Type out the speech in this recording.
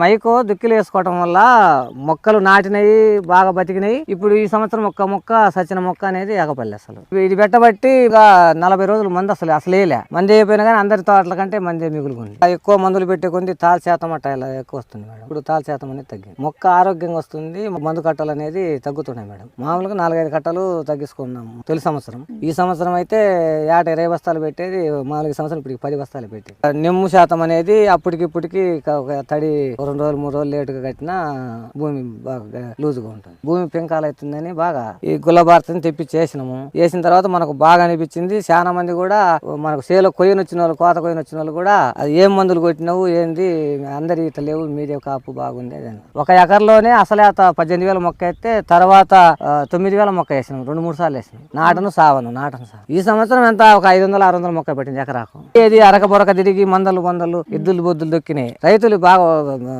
మైకో దుక్కిలు వేసుకోవటం వల్ల మొక్కలు నాటినవి బాగా బతికినాయి. ఇప్పుడు ఈ సంవత్సరం ఒక్క మొక్క సచిన మొక్క అనేది ఎగపల్లి అసలు. ఇది పెట్టబట్టి నలభై రోజులు మంది అసలు అసలేలే మంది అయిపోయినా కానీ అందరి తోటల కంటే మంది మిగులుకుంది. ఎక్కువ మందులు పెట్టే కొంది తాల శాతం అట్ట ఇలా ఎక్కువ వస్తుంది మేడం. ఇప్పుడు తాల శాతం అనేది తగ్గింది. మొక్క ఆరోగ్యంగా వస్తుంది మందు కట్టలు అనేది తగ్గుతున్నాయి మేడం. మామూలుగా నాలుగైదు కట్టలు తగ్గించుకున్నాము తొలి సంవత్సరం. ఈ సంవత్సరం అయితే ఏట ఇరవై బస్తాలు పెట్టేది మామూలుగా సంవత్సరం ఇప్పుడు పది బస్తాలు పెట్టి నిమ్ము శాతం అనేది అప్పటికిప్పటికి తడి రెండు రోజులు మూడు రోజులు లేటుగా కట్టినా భూమి బాగా లూజుగా ఉంటుంది. భూమి పెంకాలవుతుందని బాగా ఈ గుల్లభారతిని తెప్పి చేసినాము. చేసిన తర్వాత మనకు బాగా అనిపించింది. చాలా మంది కూడా మనకు సేలో కొయ్యను వచ్చిన వాళ్ళు కోత కొయ్యను వచ్చిన వాళ్ళు కూడా అది ఏం మందులు కొట్టినావు ఏంది అందరి ఇట్లా లేవు మీదే కాపు బాగుంది అని ఒక ఎకర్లోనే అసలే అత పద్దెనిమిది వేల మొక్క అయితే తర్వాత తొమ్మిది వేల మొక్క వేసినాం రెండు మూడు సార్లు వేసినాం నాటను సావను నాటను సాగు ఈ సంవత్సరం ఎంత ఒక ఐదు వందల ఆరు వందల మొక్క పెట్టింది ఎకరాకు. ఏది అరక బొరక తిరిగి మందలు మందలు ఎద్దులు బొద్దులు దొక్కినాయి. రైతులు బాగా